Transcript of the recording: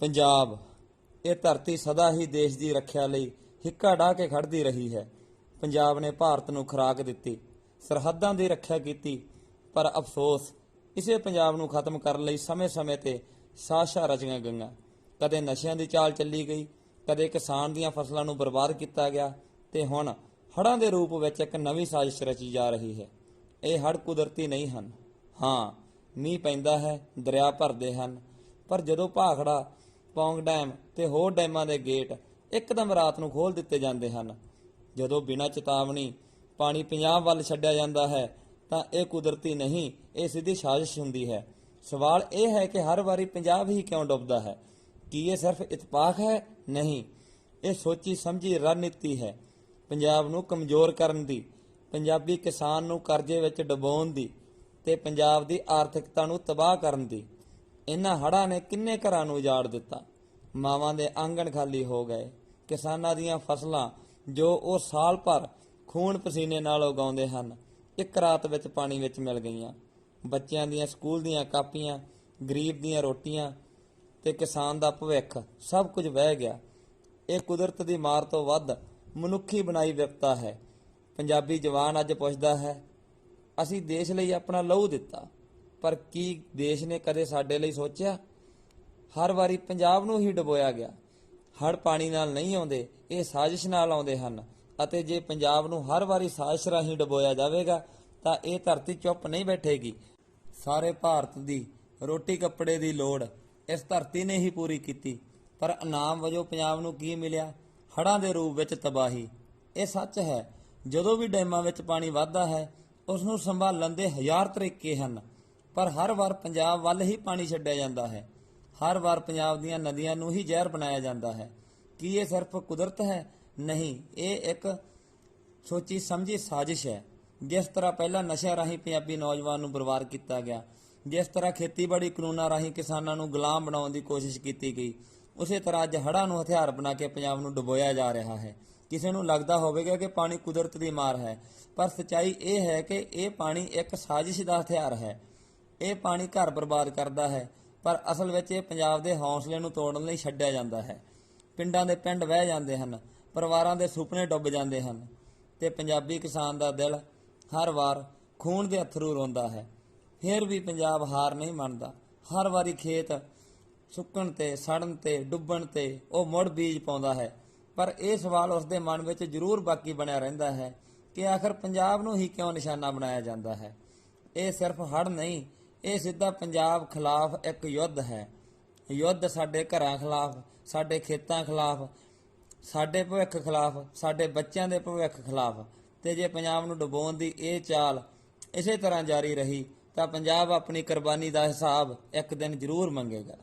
ਪੰਜਾਬ, ਇਹ ਧਰਤੀ ਸਦਾ ਹੀ ਦੇਸ਼ ਦੀ ਰੱਖਿਆ ਲਈ ਹਿੱਕਾ ਢਾਹ ਕੇ ਖੜਦੀ ਰਹੀ ਹੈ। ਪੰਜਾਬ ਨੇ ਭਾਰਤ ਨੂੰ ਖੁਰਾਕ ਦਿੱਤੀ, ਸਰਹੱਦਾਂ ਦੀ ਰੱਖਿਆ ਕੀਤੀ, ਪਰ ਅਫਸੋਸ, ਇਸੇ ਪੰਜਾਬ ਨੂੰ ਖਤਮ ਕਰਨ ਲਈ ਸਮੇਂ-ਸਮੇਂ ਤੇ ਸਾਜ਼ਿਸ਼ਾਂ ਰਚੀਆਂ ਗਈਆਂ। ਕਦੇ ਨਸ਼ਿਆਂ ਦੀ ਚਾਲ ਚੱਲੀ ਗਈ, ਕਦੇ ਕਿਸਾਨ ਦੀਆਂ ਫਸਲਾਂ ਨੂੰ ਬਰਬਾਦ ਕੀਤਾ ਗਿਆ ਤੇ ਹੁਣ ਹੜ੍ਹਾਂ ਦੇ ਰੂਪ ਵਿੱਚ ਇੱਕ ਨਵੀਂ ਸਾਜ਼ਿਸ਼ ਰਚੀ ਜਾ ਰਹੀ ਹੈ। ਇਹ ਹੜ੍ਹ ਕੁਦਰਤੀ ਨਹੀਂ ਹਨ। ਹਾਂ, ਮੀਂਹ ਪੈਂਦਾ ਹੈ, ਦਰਿਆ ਭਰਦੇ ਹਨ, ਪਰ ਜਦੋਂ ਭਾਖੜਾ ਪੌਂਗ ਡੈਮ ਤੇ ਹੋਰ ਡੈਮਾਂ ਦੇ ਗੇਟ ਇੱਕਦਮ ਰਾਤ ਨੂੰ ਖੋਲ ਦਿੱਤੇ ਜਾਂਦੇ ਹਨ। ਜਦੋਂ ਬਿਨਾਂ ਚੇਤਾਵਨੀ ਪਾਣੀ ਪੰਜਾਬ ਵੱਲ ਛੱਡਿਆ ਜਾਂਦਾ ਹੈ, ਤਾਂ ਇਹ ਕੁਦਰਤੀ ਨਹੀਂ, ਇਹ ਸਿੱਧੀ ਸਾਜ਼ਿਸ਼ ਹੁੰਦੀ ਹੈ। ਸਵਾਲ ਇਹ ਹੈ ਕਿ ਹਰ ਵਾਰੀ ਪੰਜਾਬ ਹੀ ਕਿਉਂ ਡੁੱਬਦਾ ਹੈ? ਕੀ ਇਹ ਸਿਰਫ ਇਤਫਾਕ ਹੈ? ਨਹੀਂ। ਇਹ ਸੋਚੀ ਸਮਝੀ ਰਣਨੀਤੀ ਹੈ। ਪੰਜਾਬ ਨੂੰ ਕਮਜ਼ੋਰ ਕਰਨ ਦੀ, ਪੰਜਾਬੀ ਕਿਸਾਨ ਨੂੰ ਕਰਜ਼ੇ ਵਿੱਚ ਡੁਬੋਣ ਦੀ ਤੇ ਪੰਜਾਬ ਦੀ ਆਰਥਿਕਤਾ ਨੂੰ ਤਬਾਹ ਕਰਨ ਦੀ। ਇਹਨਾਂ ਹੜ੍ਹਾਂ ਨੇ ਕਿੰਨੇ ਘਰਾਂ ਨੂੰ ਉਜਾੜ ਦਿੱਤਾ? ਮਾਵਾਂ ਦੇ ਆਂਗਣ ਖਾਲੀ ਹੋ ਗਏ। ਕਿਸਾਨਾਂ ਦੀਆਂ ਫਸਲਾਂ ਜੋ ਉਹ ਸਾਲ ਭਰ ਖੂਨ ਪਸੀਨੇ ਨਾਲ ਉਗਾਉਂਦੇ ਹਨ, ਇੱਕ ਰਾਤ ਵਿੱਚ ਪਾਣੀ ਵਿੱਚ ਮਿਲ ਗਈਆਂ। ਬੱਚਿਆਂ ਦੀਆਂ, ਸਕੂਲ ਦੀਆਂ ਕਾਪੀਆਂ, ਗਰੀਬ ਦੀਆਂ ਰੋਟੀਆਂ ਤੇ ਕਿਸਾਨ ਦਾ ਭਵਿੱਖ ਸਭ ਕੁਝ ਵਹਿ ਗਿਆ। ਇਹ ਕੁਦਰਤ ਦੀ ਮਾਰ ਤੋਂ ਵੱਧ ਮਨੁੱਖੀ ਬਣਾਈ ਵਿਪਤਾ ਹੈ। ਪੰਜਾਬੀ ਜਵਾਨ ਅੱਜ ਪੁੱਛਦਾ ਹੈ, ਅਸੀਂ ਦੇਸ਼ ਲਈ ਆਪਣਾ ਲਹੂ ਦਿੱਤਾ। ਪਰ ਕੀ ਦੇਸ਼ ਨੇ ਕਦੇ ਸਾਡੇ ਲਈ ਸੋਚਿਆ? ਹਰ ਵਾਰੀ ਪੰਜਾਬ ਨੂੰ ਹੀ ਡਬੋਇਆ ਗਿਆ। ਹੜ ਪਾਣੀ ਨਾਲ ਨਹੀਂ ਆਉਂਦੇ, ਇਹ ਸਾਜ਼ਿਸ਼ ਨਾਲ ਆਉਂਦੇ ਹਨ। ਅਤੇ ਜੇ ਪੰਜਾਬ ਨੂੰ ਹਰ ਵਾਰੀ ਸਾਜ਼ਿਸ਼ ਰਾਹੀਂ ਡਬੋਇਆ ਜਾਵੇਗਾ, ਤਾਂ ਇਹ ਧਰਤੀ ਚੁੱਪ ਨਹੀਂ ਬੈਠੇਗੀ। ਸਾਰੇ ਭਾਰਤ ਦੀ ਰੋਟੀ ਕੱਪੜੇ ਦੀ ਲੋੜ ਇਸ ਧਰਤੀ ਨੇ ਹੀ ਪੂਰੀ ਕੀਤੀ। ਪਰ ਇਨਾਮ ਵਜੋਂ ਪੰਜਾਬ ਨੂੰ ਕੀ ਮਿਲਿਆ? ਹੜ੍ਹਾਂ ਦੇ ਰੂਪ ਵਿੱਚ ਤਬਾਹੀ। ਇਹ ਸੱਚ ਹੈ, ਜਦੋਂ ਵੀ ਡੈਮਾਂ ਵਿੱਚ ਪਾਣੀ ਵੱਧਦਾ ਹੈ ਉਸ ਨੂੰ ਸੰਭਾਲਣ ਦੇ ਹਜ਼ਾਰ ਤਰੀਕੇ ਹਨ। ਪਰ ਹਰ ਵਾਰ ਪੰਜਾਬ ਵੱਲ ਹੀ ਪਾਣੀ ਛੱਡਿਆ ਜਾਂਦਾ ਹੈ। ਹਰ ਵਾਰ ਪੰਜਾਬ ਦੀਆਂ ਨਦੀਆਂ ਨੂੰ ਹੀ ਜ਼ਹਿਰ ਬਣਾਇਆ ਜਾਂਦਾ ਹੈ। ਕੀ ਇਹ ਸਿਰਫ ਕੁਦਰਤ ਹੈ? ਨਹੀਂ, ਇਹ ਇੱਕ ਸੋਚੀ ਸਮਝੀ ਸਾਜ਼ਿਸ਼ ਹੈ। ਜਿਸ ਤਰ੍ਹਾਂ ਪਹਿਲਾਂ ਨਸ਼ਿਆਂ ਰਾਹੀਂ ਪੰਜਾਬੀ ਨੌਜਵਾਨ ਨੂੰ ਬਰਬਾਦ ਕੀਤਾ ਗਿਆ, ਜਿਸ ਤਰ੍ਹਾਂ ਖੇਤੀਬਾੜੀ ਕਾਨੂੰਨਾਂ ਰਾਹੀਂ ਕਿਸਾਨਾਂ ਨੂੰ ਗੁਲਾਮ ਬਣਾਉਣ ਦੀ ਕੋਸ਼ਿਸ਼ ਕੀਤੀ ਗਈ, ਉਸੇ ਤਰ੍ਹਾਂ ਅੱਜ ਹੜ੍ਹਾਂ ਨੂੰ ਹਥਿਆਰ ਬਣਾ ਕੇ ਪੰਜਾਬ ਨੂੰ ਡੁਬੋਇਆ ਜਾ ਰਿਹਾ ਹੈ। ਕਿਸੇ ਨੂੰ ਲੱਗਦਾ ਹੋਵੇਗਾ ਕਿ ਪਾਣੀ ਕੁਦਰਤ ਦੀ ਮਾਰ ਹੈ, ਪਰ ਸਚਾਈ ਇਹ ਹੈ ਕਿ ਇਹ ਪਾਣੀ ਇੱਕ ਸਾਜ਼ਿਸ਼ ਦਾ ਹਥਿਆਰ ਹੈ। ਇਹ ਪਾਣੀ ਘਰ ਬਰਬਾਦ ਕਰਦਾ ਹੈ, ਪਰ ਅਸਲ ਵਿੱਚ ਇਹ ਪੰਜਾਬ ਦੇ ਹੌਸਲੇ ਨੂੰ ਤੋੜਨ ਲਈ ਛੱਡਿਆ ਜਾਂਦਾ ਹੈ। ਪਿੰਡਾਂ ਦੇ ਪਿੰਡ ਵਹਿ ਜਾਂਦੇ ਹਨ, ਪਰਿਵਾਰਾਂ ਦੇ ਸੁਪਨੇ ਡੁੱਬ ਜਾਂਦੇ ਹਨ ਤੇ ਪੰਜਾਬੀ ਕਿਸਾਨ ਦਾ ਦਿਲ ਹਰ ਵਾਰ ਖੂਨ ਦੇ ਅਥਰੂ ਰੋਂਦਾ ਹੈ। ਫਿਰ ਵੀ ਪੰਜਾਬ ਹਾਰ ਨਹੀਂ ਮੰਨਦਾ। ਹਰ ਵਾਰੀ ਖੇਤ ਸੁੱਕਣ ਤੇ, ਸੜਨ ਤੇ, ਡੁੱਬਣ ਤੇ ਉਹ ਮੁੜ ਬੀਜ ਪਾਉਂਦਾ ਹੈ। ਪਰ ਇਹ ਸਵਾਲ ਉਸ ਦੇ ਮਨ ਵਿੱਚ ਜ਼ਰੂਰ ਬਾਕੀ ਬਣਿਆ ਰਹਿੰਦਾ ਹੈ ਕਿ ਆਖਰ ਪੰਜਾਬ ਨੂੰ ਹੀ ਕਿਉਂ ਨਿਸ਼ਾਨਾ ਬਣਾਇਆ ਜਾਂਦਾ ਹੈ? ਇਹ ਸਿਰਫ ਹੜ ਨਹੀਂ ਇਹ ਸਿੱਧਾ ਪੰਜਾਬ ਖਿਲਾਫ ਇੱਕ ਯੁੱਧ ਹੈ। ਯੁੱਧ ਸਾਡੇ ਘਰਾਂ ਖਿਲਾਫ, ਸਾਡੇ ਖੇਤਾਂ ਖਿਲਾਫ, ਸਾਡੇ ਭਵਿੱਖ ਖਿਲਾਫ, ਸਾਡੇ ਬੱਚਿਆਂ ਦੇ ਭਵਿੱਖ ਖਿਲਾਫ। ਤੇ ਜੇ ਪੰਜਾਬ ਨੂੰ ਡੁਬੋਣ ਦੀ ਇਹ ਚਾਲ ਇਸੇ ਤਰ੍ਹਾਂ ਜਾਰੀ ਰਹੀ, ਤਾਂ ਪੰਜਾਬ ਆਪਣੀ ਕੁਰਬਾਨੀ ਦਾ ਹਿਸਾਬ ਇੱਕ ਦਿਨ ਜ਼ਰੂਰ ਮੰਗੇਗਾ।